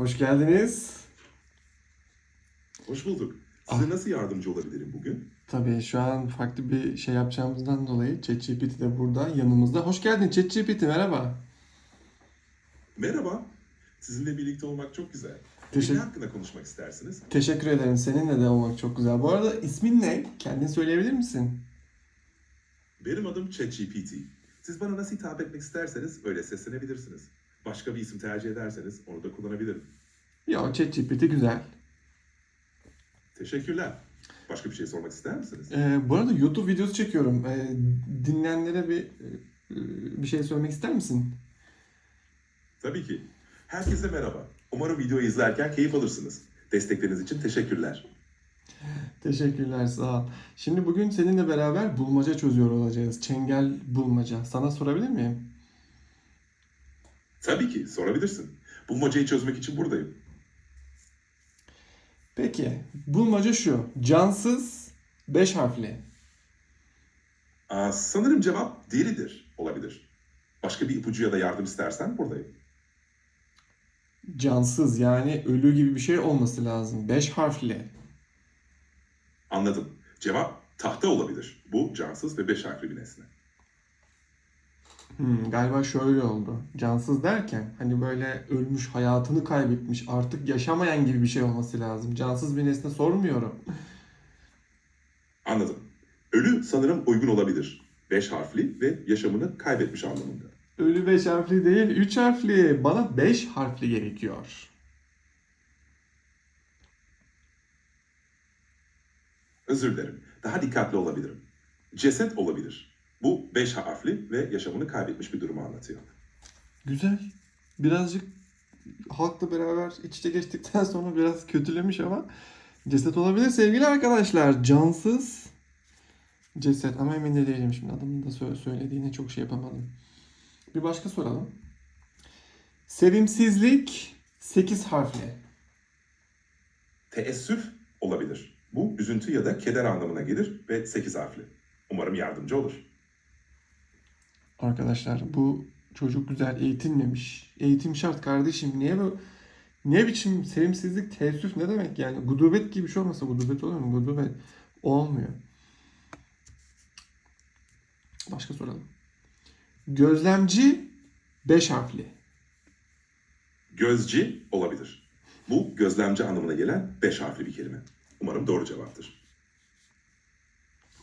Hoş geldiniz. Hoş bulduk. Size nasıl yardımcı olabilirim bugün? Tabii şu an farklı bir şey yapacağımızdan dolayı ChatGPT de burada yanımızda. Hoş geldin ChatGPT merhaba. Merhaba. Sizinle birlikte olmak çok güzel. Teşekkür- Ne hakkında konuşmak istersiniz? Teşekkür ederim. Seninle de olmak çok güzel. Bu arada ismin ne? Kendin söyleyebilir misin? Benim adım ChatGPT. Siz bana nasıl hitap etmek isterseniz öyle seslenebilirsiniz. Başka bir isim tercih ederseniz onu da kullanabilirim. Ya ChatGPT güzel. Teşekkürler. Başka bir şey sormak ister misiniz? Ee, bu arada YouTube videosu çekiyorum. Ee, dinleyenlere bir e, bir şey söylemek ister misin? Tabii ki. Herkese merhaba. Umarım videoyu izlerken keyif alırsınız. Destekleriniz için teşekkürler. Teşekkürler sağ ol. Şimdi bugün seninle beraber bulmaca çözüyor olacağız. Çengel bulmaca. Sana sorabilir miyim? Tabii ki sorabilirsin. Bulmacayı çözmek için buradayım. Peki. Bulmaca şu. Cansız 5 harfli. Aa, sanırım cevap deridir olabilir. Başka bir ipucu ya da yardım istersen buradayım. Cansız yani ölü gibi bir şey olması lazım. 5 harfli. Anladım. Cevap tahta olabilir. Bu cansız ve beş harfli bir nesne. Hmm, galiba şöyle oldu. Cansız derken hani böyle ölmüş, hayatını kaybetmiş, artık yaşamayan gibi bir şey olması lazım. Cansız bir nesne sormuyorum. Anladım. Ölü sanırım uygun olabilir. Beş harfli ve yaşamını kaybetmiş anlamında. Ölü 5 harfli değil, 3 harfli. Bana 5 harfli gerekiyor. Özür dilerim. Daha dikkatli olabilirim. Ceset olabilir. Bu beş harfli ve yaşamını kaybetmiş bir durumu anlatıyor. Güzel. Birazcık halkla beraber iç içe geçtikten sonra biraz kötülemiş ama ceset olabilir sevgili arkadaşlar. Cansız ceset ama emin de değilim şimdi adamın da sö- söylediğine çok şey yapamadım. Bir başka soralım. Sevimsizlik 8 harfli. Teessüf olabilir. Bu üzüntü ya da keder anlamına gelir ve sekiz harfli. Umarım yardımcı olur. Arkadaşlar bu çocuk güzel eğitilmemiş. Eğitim şart kardeşim. Niye bu ne biçim sevimsizlik, teessüf ne demek yani? Gudubet gibi bir şey olmasa gudubet olur mu? Gudubet olmuyor. Başka soralım. Gözlemci 5 harfli. Gözci olabilir. Bu gözlemci anlamına gelen beş harfli bir kelime. Umarım doğru cevaptır.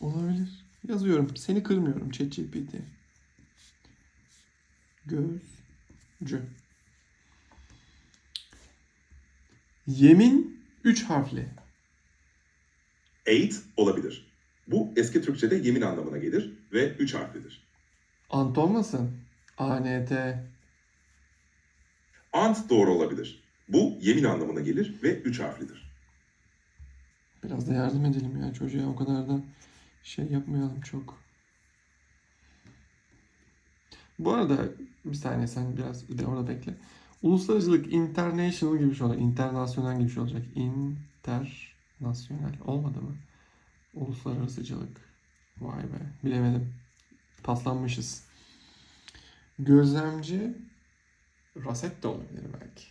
Olabilir. Yazıyorum. Seni kırmıyorum ChatGPT. Gözcü. Yemin 3 harfli. Eğit olabilir. Bu eski Türkçe'de yemin anlamına gelir ve üç harflidir. Ant olmasın? ANT. Ant doğru olabilir. Bu yemin anlamına gelir ve üç harflidir. Biraz da yardım edelim ya çocuğa o kadar da şey yapmayalım çok. Bu arada bir saniye sen biraz bir de orada bekle. Uluslararacılık international gibi bir şey olacak. Internasyonel gibi bir şey olacak. Internasyonel olmadı mı? Uluslararasıcılık. Vay be bilemedim. Paslanmışız. Gözlemci Raset de olabilir belki.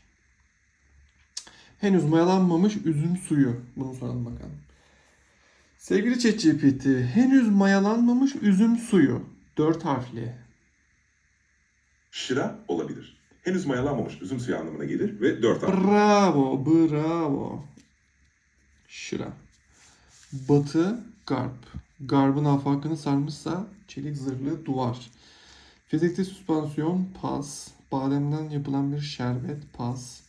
Henüz mayalanmamış üzüm suyu. Bunu soralım bakalım. Sevgili ChatGPT, henüz mayalanmamış üzüm suyu. Dört harfli. Şıra olabilir. Henüz mayalanmamış üzüm suyu anlamına gelir ve dört harfli. Bravo, bravo. Şıra. Batı, garp. Garbın afakını sarmışsa çelik zırhlı duvar. Fizikte süspansiyon, pas. Bademden yapılan bir şerbet, pas.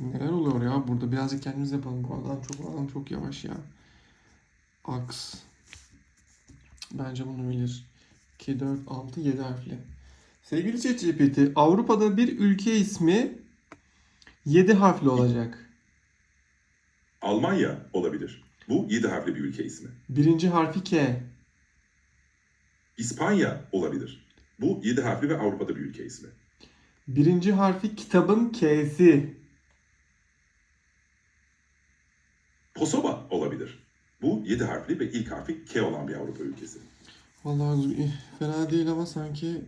Neler oluyor ya burada? Birazcık kendimiz yapalım. Bu adam çok, adam çok yavaş ya. Aks. Bence bunu bilir. 2, 4, 6, 7 harfli. Sevgili ChatGPT, Avrupa'da bir ülke ismi 7 harfli olacak. Almanya olabilir. Bu yedi harfli bir ülke ismi. Birinci harfi K. İspanya olabilir. Bu yedi harfli ve Avrupa'da bir ülke ismi. Birinci harfi kitabın K'si. Kosova olabilir. Bu yedi harfli ve ilk harfi K olan bir Avrupa ülkesi. Vallahi fena değil ama sanki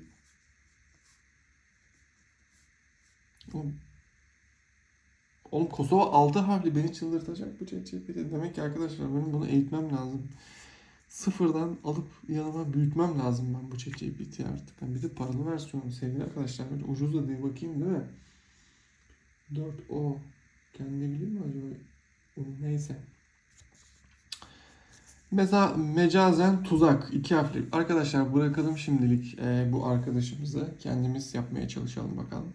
Oğlum, Kosova 6 harfli beni çıldırtacak bu ChatGPT. Demek ki arkadaşlar benim bunu eğitmem lazım. Sıfırdan alıp yanıma büyütmem lazım ben bu ChatGPT artık. Yani bir de paralı versiyonu sevgili arkadaşlar. Böyle ucuz da diye bakayım değil mi? 4O. Kendi bilir mi acaba? Neyse. Mesela mecazen tuzak iki harfli. Arkadaşlar bırakalım şimdilik e, bu arkadaşımızı. Kendimiz yapmaya çalışalım bakalım.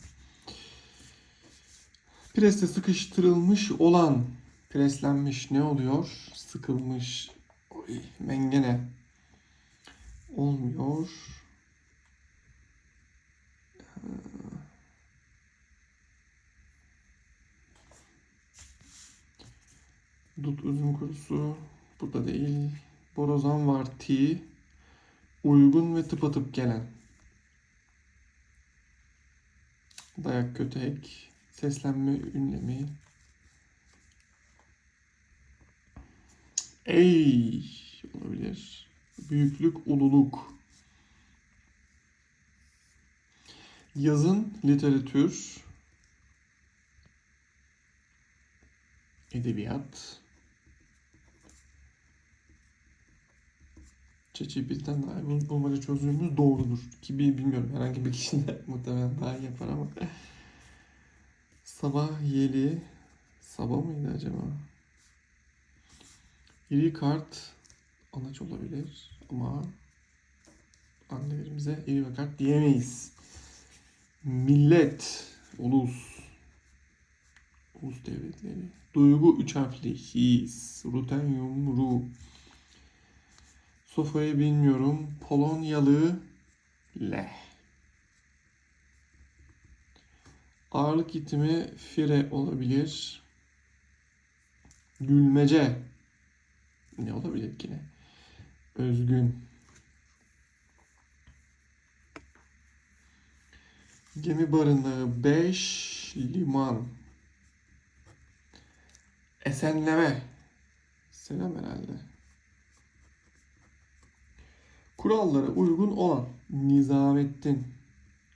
Preste sıkıştırılmış olan preslenmiş ne oluyor? Sıkılmış. Oy, mengene. Olmuyor. Dut üzüm kurusu. Bu da değil. Borazan var T. Uygun ve tıpatıp gelen. Dayak kötek. Seslenme ünlemi. Ey olabilir. Büyüklük, ululuk. Yazın literatür. Edebiyat. ChatGPT'den daha bul- bulmaca çözümümüz doğrudur. Ki bi- bilmiyorum herhangi bir kişi de muhtemelen daha iyi yapar ama. Sabah yeli. Sabah mıydı acaba? İri kart anaç olabilir ama annelerimize iri ve kart diyemeyiz. Millet, ulus, ulus devletleri. Duygu üç harfli his, rutenyum, ru. Sofayı bilmiyorum. Polonyalı le. Ağırlık itimi fire olabilir. Gülmece. Ne olabilir ki ne? Özgün. Gemi barınağı 5 liman. Esenleme. Selam herhalde. Kurallara uygun olan Nizamettin.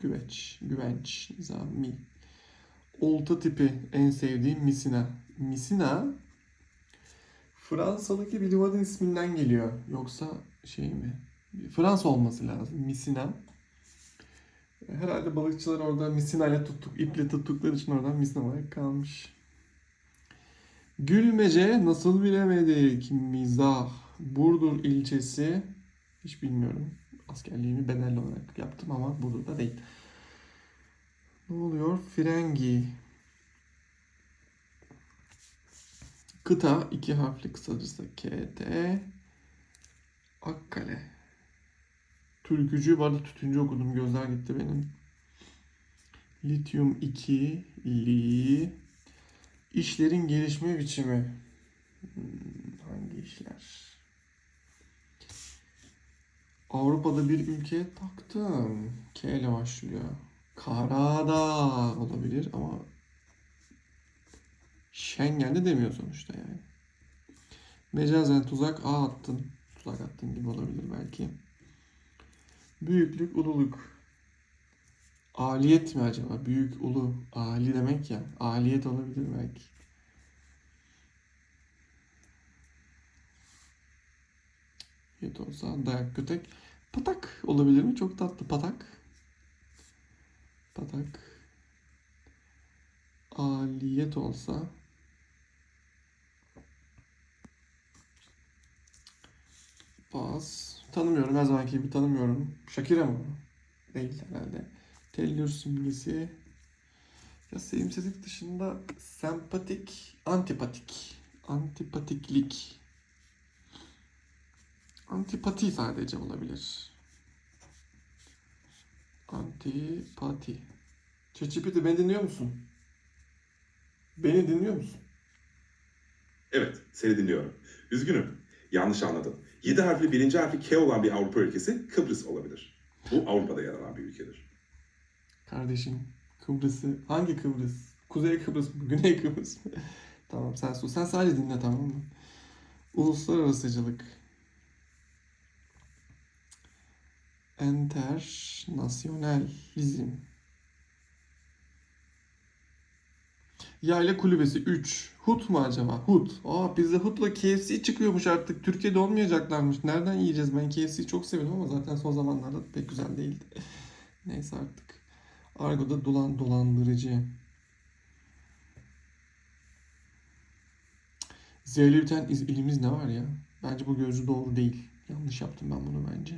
Güveç, güvenç, nizami. Olta tipi en sevdiğim misina. Misina Fransa'daki bir limanın isminden geliyor. Yoksa şey mi? Fransa olması lazım. Misina. Herhalde balıkçılar orada misinayla tuttuk, iple tuttukları için oradan misina olarak kalmış. Gülmece nasıl bilemedik? Mizah. Burdur ilçesi. Hiç bilmiyorum. Askerliğimi bedelli olarak yaptım ama Burdur'da değil. Ne oluyor? Frengi. Kıta iki harfli kısaca KT. Akkale. Türkücü bu arada tütüncü okudum. Gözler gitti benim. Lityum 2. Li. İşlerin gelişme biçimi. Hmm, hangi işler? Avrupa'da bir ülkeye taktım. K ile başlıyor. Karadağ olabilir ama Schengen'de demiyor sonuçta yani. Mecazen tuzak A attın. Tuzak attın gibi olabilir belki. Büyüklük, ululuk. Aliyet mi acaba? Büyük, ulu. Ali demek ya. Aliyet olabilir belki. Yet olsa dayak kötek. Patak olabilir mi? Çok tatlı. Patak. Patak. Aliyet olsa. Baz. Tanımıyorum. Her zamanki gibi tanımıyorum. Shakira mı? Değil herhalde. Tellür simgesi. Ya sevimsizlik dışında sempatik, antipatik. Antipatiklik. Antipati sadece olabilir. Antipati. ChatGPT beni dinliyor musun? Beni dinliyor musun? Evet, seni dinliyorum. Üzgünüm, yanlış anladın. 7 harfli birinci harfi K olan bir Avrupa ülkesi Kıbrıs olabilir. Bu Avrupa'da yer alan bir ülkedir. Kardeşim Kıbrıs'ı hangi Kıbrıs? Kuzey Kıbrıs mı? Güney Kıbrıs mı? tamam sen sus. Sen sadece dinle tamam mı? Uluslararasıcılık. Internasyonalizm. Yayla kulübesi 3. Hut mu acaba? Hut. Aa Pizza Hut'la KFC çıkıyormuş artık. Türkiye'de olmayacaklarmış. Nereden yiyeceğiz? Ben KFC'yi çok seviyorum ama zaten son zamanlarda pek güzel değildi. Neyse artık. Argo'da dolan dolandırıcı. Z'yle biten iz- ilimiz ne var ya? Bence bu gözcü doğru değil. Yanlış yaptım ben bunu bence.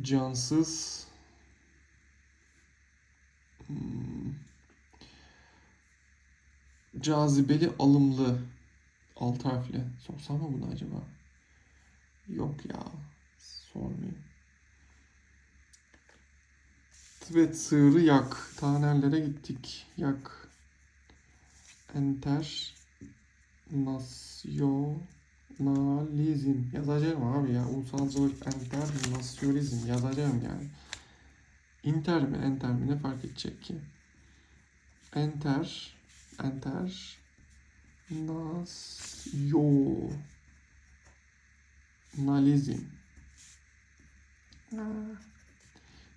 Cansız. Hmm. Cazibeli alımlı. Alt harfli. Sorsam mı bunu acaba? Yok ya. Sormayayım. Tibet sığırı yak. Tanerlere gittik. Yak. Enter. Nasyonalizm. Yazacağım abi ya. Ulusalcılık, enter, nasyonalizm. Yazacağım yani. Inter mi, enter mi ne fark edecek ki? Enter, enter, nasyonalizm.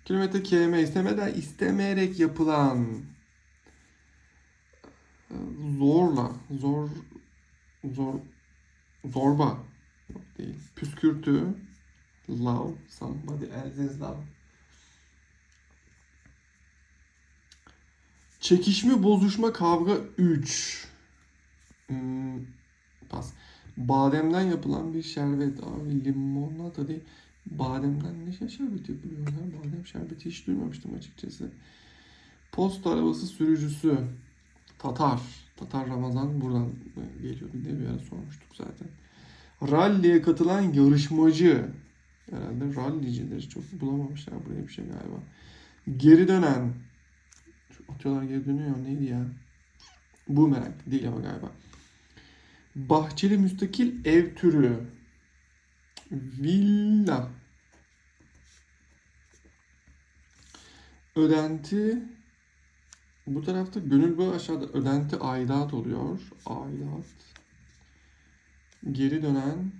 Kilometre kelime istemeden istemeyerek yapılan zorla, zor, zor, zorba değil. Püskürtü, love, somebody else's love. Çekişme, bozuşma, kavga 3. Hmm, pas. Bademden yapılan bir şerbet. Abi limonata değil. Bademden ne şey şerbeti yapılıyor ya? Badem şerbeti hiç duymamıştım açıkçası. Post arabası sürücüsü. Tatar. Tatar Ramazan buradan geliyordu diye bir ara sormuştuk zaten. Rally'e katılan yarışmacı. Herhalde rallicidir. Çok bulamamışlar buraya bir şey galiba. Geri dönen. Şu Atıyorlar geri dönüyor. Neydi ya? Bu merak değil ama galiba. Bahçeli müstakil ev türü. Villa. Ödenti. Bu tarafta gönül bağı aşağıda ödenti aidat oluyor. Aidat. Geri dönen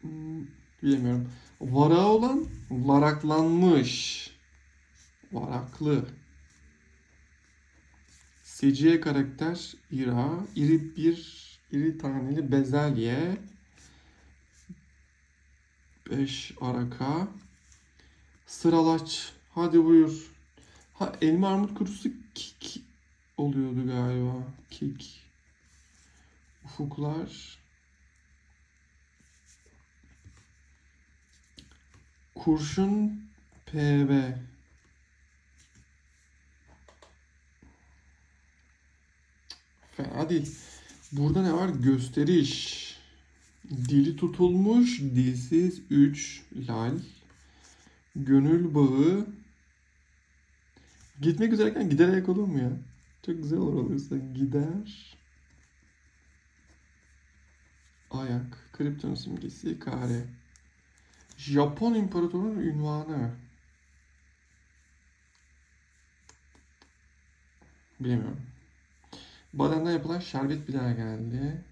hmm, bilemiyorum. Varağı olan varaklanmış. Varaklı. Seciye karakter ira. iri bir iri taneli bezelye. 5 araka. Sıralaç. Hadi buyur. Ha elma armut kurusu kik oluyordu galiba. Kik. Ufuklar. Kurşun PB. Fena değil. Burada ne var? Gösteriş. Dili tutulmuş, dilsiz 3 lal. Gönül bağı. Gitmek üzereyken gider ayak olur mu ya? Çok güzel olur olursa. Gider. Ayak. Kripton simgesi kare. Japon imparatorunun ünvanı. Bilemiyorum. Bademden yapılan şerbet bir daha geldi.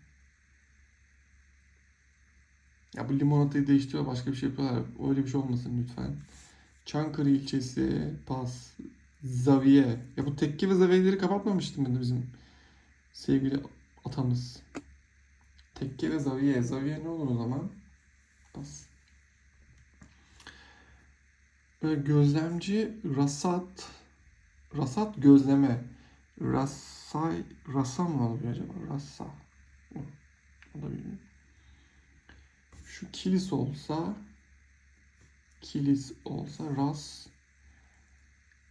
Ya bu limonatayı değiştiriyor başka bir şey yapıyorlar. Öyle bir şey olmasın lütfen. Çankırı ilçesi, Pas, Zaviye. Ya bu tekke ve zaviyeleri kapatmamıştı mıydı bizim sevgili atamız? Tekke ve zaviye. Zaviye ne olur o zaman? Pas. Böyle gözlemci, rasat, rasat gözleme. Rasay, rasa mı oluyor acaba? Rasa. Hı, O da bilmiyorum. Şu kilis olsa kilis olsa ras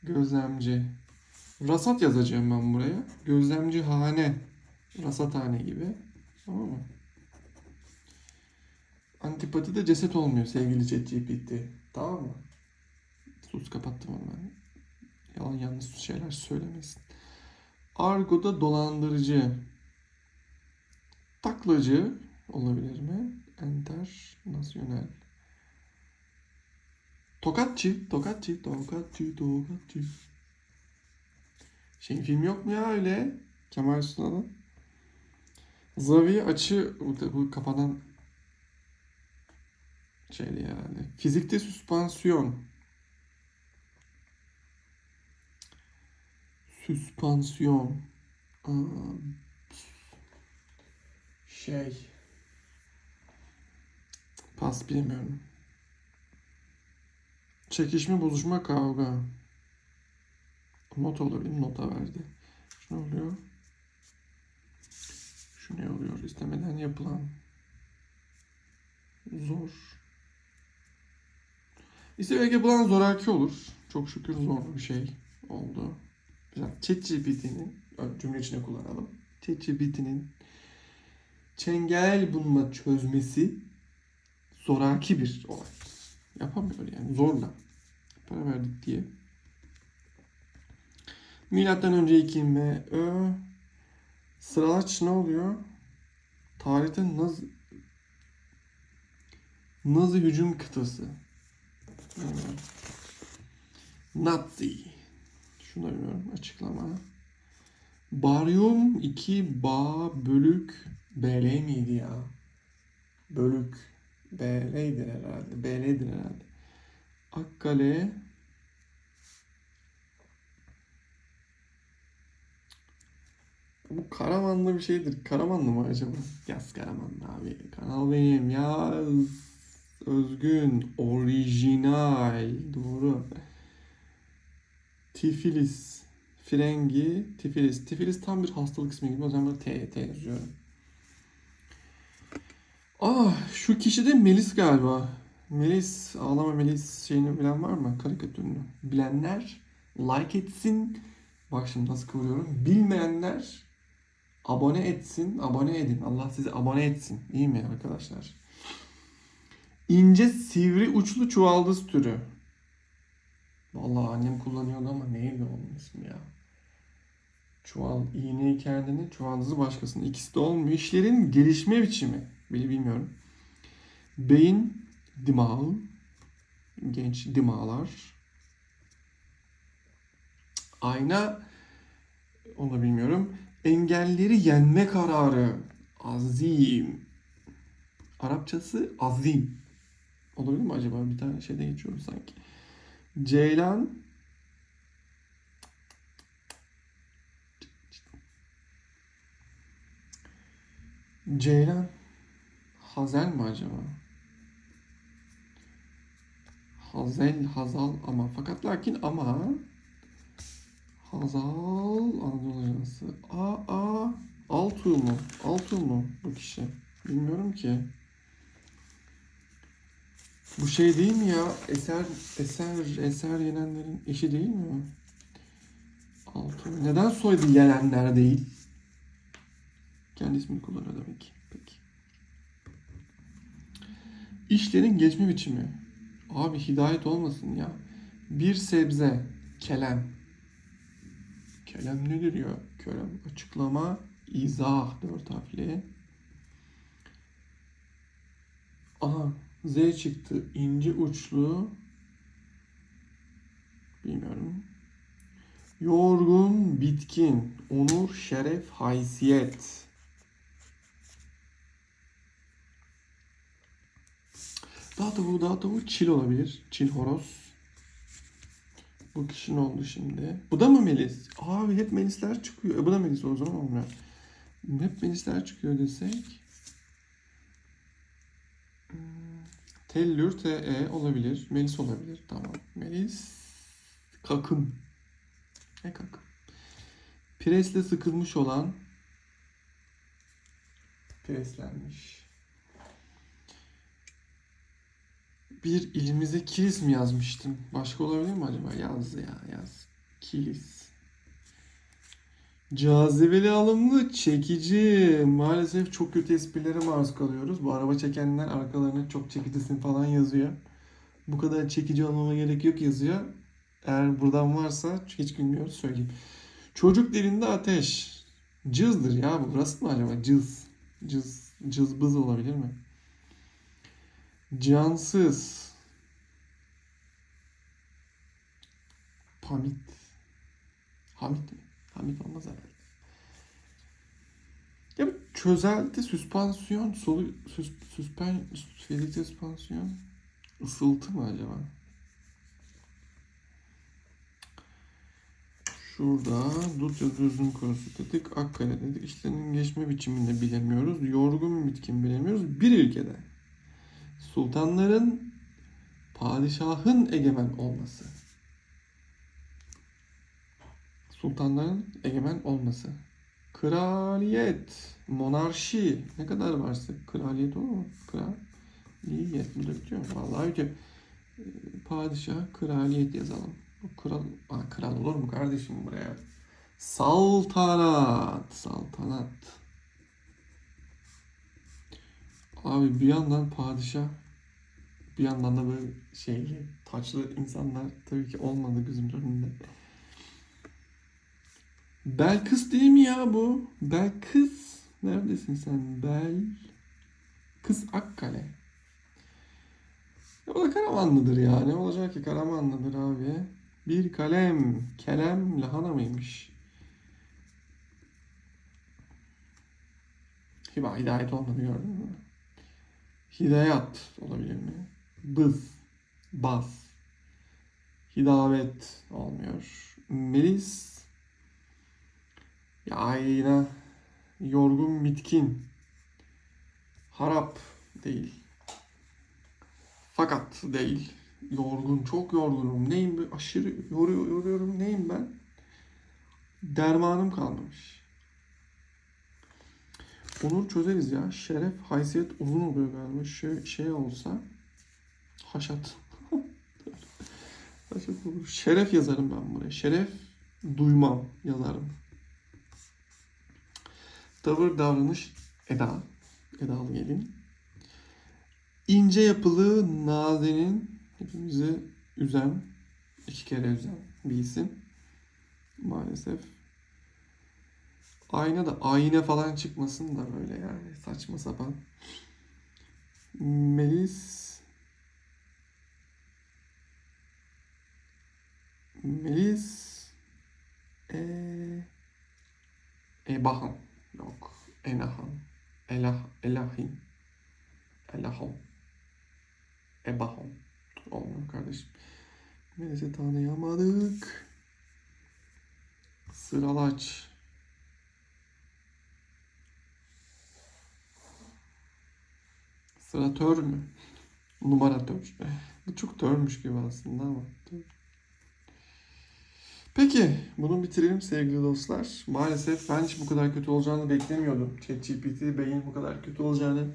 gözlemci. Rasat yazacağım ben buraya. Gözlemci hane. Rasathane gibi. Tamam mı? Antipati de ceset olmuyor sevgili ChatGPT. Tamam mı? Sus kapattım onu ben. Yalan yanlış şeyler söylemesin. Argo'da dolandırıcı. Taklacı olabilir mi? Enter nasyonel. Tokatçı, tokatçı, tokatçı, tokatçı. Şey film yok mu ya öyle? Kemal Sunal'ın. Zavi açı, bu, bu kapanan şeydi herhalde. Fizikte süspansiyon. Süspansiyon. Aa, Şey. Pas bilmiyorum. Çekişme, bozuşma, kavga. Not olabilir. Nota verdi. Şu ne oluyor? Şu ne oluyor? İstemeden yapılan. Zor. İstemeden yapılan zoraki olur. Çok şükür zor bir şey oldu. Güzel. ChatGPT'nin cümle içine kullanalım. ChatGPT'nin çengel bulma çözmesi zoraki bir olay. Yapamıyor yani zorla. Para verdik diye. Milattan önce 2 M Ö Sıralaç ne oluyor? Tarihte Naz Nazi hücum kıtası. Nazi. Şunu da bilmiyorum. Açıklama. Baryum 2 ba bölük BL miydi ya? Bölük BL'dir herhalde. BL'dir herhalde. Akkale Bu Karamanlı bir şeydir. Karamanlı mı acaba? Yaz Karamanlı abi. Kanal benim. Yaz. Özgün. Orijinal. Doğru. Tifilis. Frengi. Tifilis. Tifilis tam bir hastalık ismi gibi. O zaman böyle T, T yazıyorum. Ah şu kişi de Melis galiba. Melis, ağlama Melis şeyini bilen var mı? Karikatürünü. Bilenler like etsin. Bak şimdi nasıl kıvırıyorum. Bilmeyenler abone etsin. Abone edin. Allah sizi abone etsin. İyi mi arkadaşlar? İnce sivri uçlu çuvaldız türü. Vallahi annem kullanıyordu ama neydi onun ismi ya? Çuval, iğneyi kendini, çuvaldızı başkasının. İkisi de olmuyor. İşlerin gelişme biçimi. Bili bilmiyorum. Beyin, dimağı, genç dimağlar. Ayna, onu da bilmiyorum. Engelleri yenme kararı. Azim. Arapçası azim. Olabilir mi acaba? Bir tane şeyde geçiyorum sanki. Ceylan. Ceylan. Hazel mi acaba? Hazel, Hazal ama fakat lakin ama Hazal Anadolu Ajansı. Aa, aa Altuğ mu? Altuğ mu bu kişi? Bilmiyorum ki. Bu şey değil mi ya? Eser, eser, eser yenenlerin eşi değil mi? Altuğ. Neden soyadı yenenler değil? Kendi ismini kullanıyor demek ki. Peki. İşlerin geçme biçimi. Abi hidayet olmasın ya. Bir sebze, kelem. Kelem nedir ya? Kelem açıklama, izah dört harfli. Aha Z çıktı. İnce uçlu. Bilmiyorum. Yorgun, bitkin, onur, şeref, haysiyet. Daha tavuğu, daha tavuğu çil olabilir. Çil horoz. Bu kişi ne oldu şimdi? Bu da mı Melis? Abi hep Melisler çıkıyor. E bu da Melis o zaman olmuyor. Hep Melisler çıkıyor desek. Hmm, Tellür TE olabilir. Melis olabilir. Tamam. Melis kakım. Ne kakım? Presle sıkılmış olan preslenmiş. Bir ilimize kilis mi yazmıştım? Başka olabilir mi acaba? Yaz ya yaz. Kilis. Cazibeli alımlı çekici. Maalesef çok kötü esprilere maruz kalıyoruz. Bu araba çekenler arkalarına çok çekicisin falan yazıyor. Bu kadar çekici olmama gerek yok yazıyor. Eğer buradan varsa hiç bilmiyoruz söyleyeyim. Çocuk dilinde ateş. Cızdır ya bu. Burası mı acaba? Cız. Cız. Cızbız olabilir mi? Cansız. Pamit. Hamit mi? Hamit olmaz herhalde. Ya çözelti, süspansiyon, solu, süs, süspen, fizikte süspansiyon, ısıltı mı acaba? Şurada dut yazıyoruzun konusu dedik. Akkale dedik. İşlerinin geçme biçimini bilemiyoruz. Yorgun bitkin bilemiyoruz. Bir ülkede sultanların padişahın egemen olması. Sultanların egemen olması. Kraliyet, monarşi ne kadar varsa kraliyet olur mu? Kraliyet mi bitiyor? Vallahi bitiyor. Ee, Padişah, kraliyet yazalım. Kral, Aa, kral olur mu kardeşim buraya? Saltanat, saltanat. Abi bir yandan padişah, bir yandan da böyle şeyli, taçlı insanlar tabii ki olmadı gözümün önünde. Belkıs değil mi ya bu? Belkıs. Neredesin sen? Bel. Kız Akkale. Ya o da Karamanlıdır ya. Ne olacak ki Karamanlıdır abi. Bir kalem. Kelem lahana mıymış? Hiba hidayet olmadı gördün mü? Hidayat olabilir mi? Bız. Bas. Hidavet olmuyor. Melis. Ya yine yorgun bitkin. Harap değil. Fakat değil. Yorgun, çok yorgunum. Neyim? Aşırı yoruyor, yoruyorum. Neyim ben? Dermanım kalmamış. Onur çözeriz ya. Şeref, haysiyet uzun oluyor galiba. Şey, şey olsa haşat. haşat olur. Şeref yazarım ben buraya. Şeref duymam yazarım. Tavır, davranış, eda. Edalı gelin. İnce yapılı, nazenin, hepimizi üzen, iki kere üzen bir isim. Maalesef. Ayna da ayna falan çıkmasın da böyle yani saçma sapan. Melis Melis e Ebahan yok Enahan Elah Elahin Elahon Ebahon olmuyor kardeşim. Melis'i tanıyamadık. Sıralaç. Sıratör mü? Numaratör. Bu çok törmüş gibi aslında ama. tör. Peki, bunu bitirelim sevgili dostlar. Maalesef ben hiç bu kadar kötü olacağını beklemiyordum. ChatGPT beyin bu kadar kötü olacağını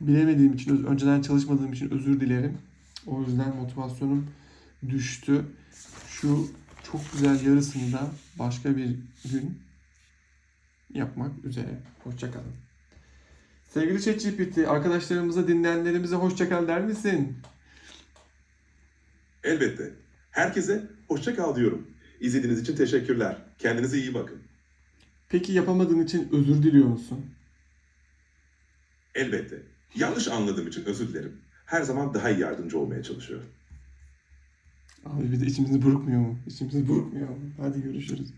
bilemediğim için, önceden çalışmadığım için özür dilerim. O yüzden motivasyonum düştü. Şu çok güzel yarısını da başka bir gün yapmak üzere. Hoşçakalın. Sevgili ChatGPT, arkadaşlarımıza, dinleyenlerimize hoşçakal der misin? Elbette. Herkese hoşça kal diyorum. İzlediğiniz için teşekkürler. Kendinize iyi bakın. Peki yapamadığın için özür diliyor musun? Elbette. Yanlış anladığım için özür dilerim. Her zaman daha iyi yardımcı olmaya çalışıyorum. Abi bir de içimizi burkmuyor mu? İçimizi burkmuyor mu? Hadi görüşürüz.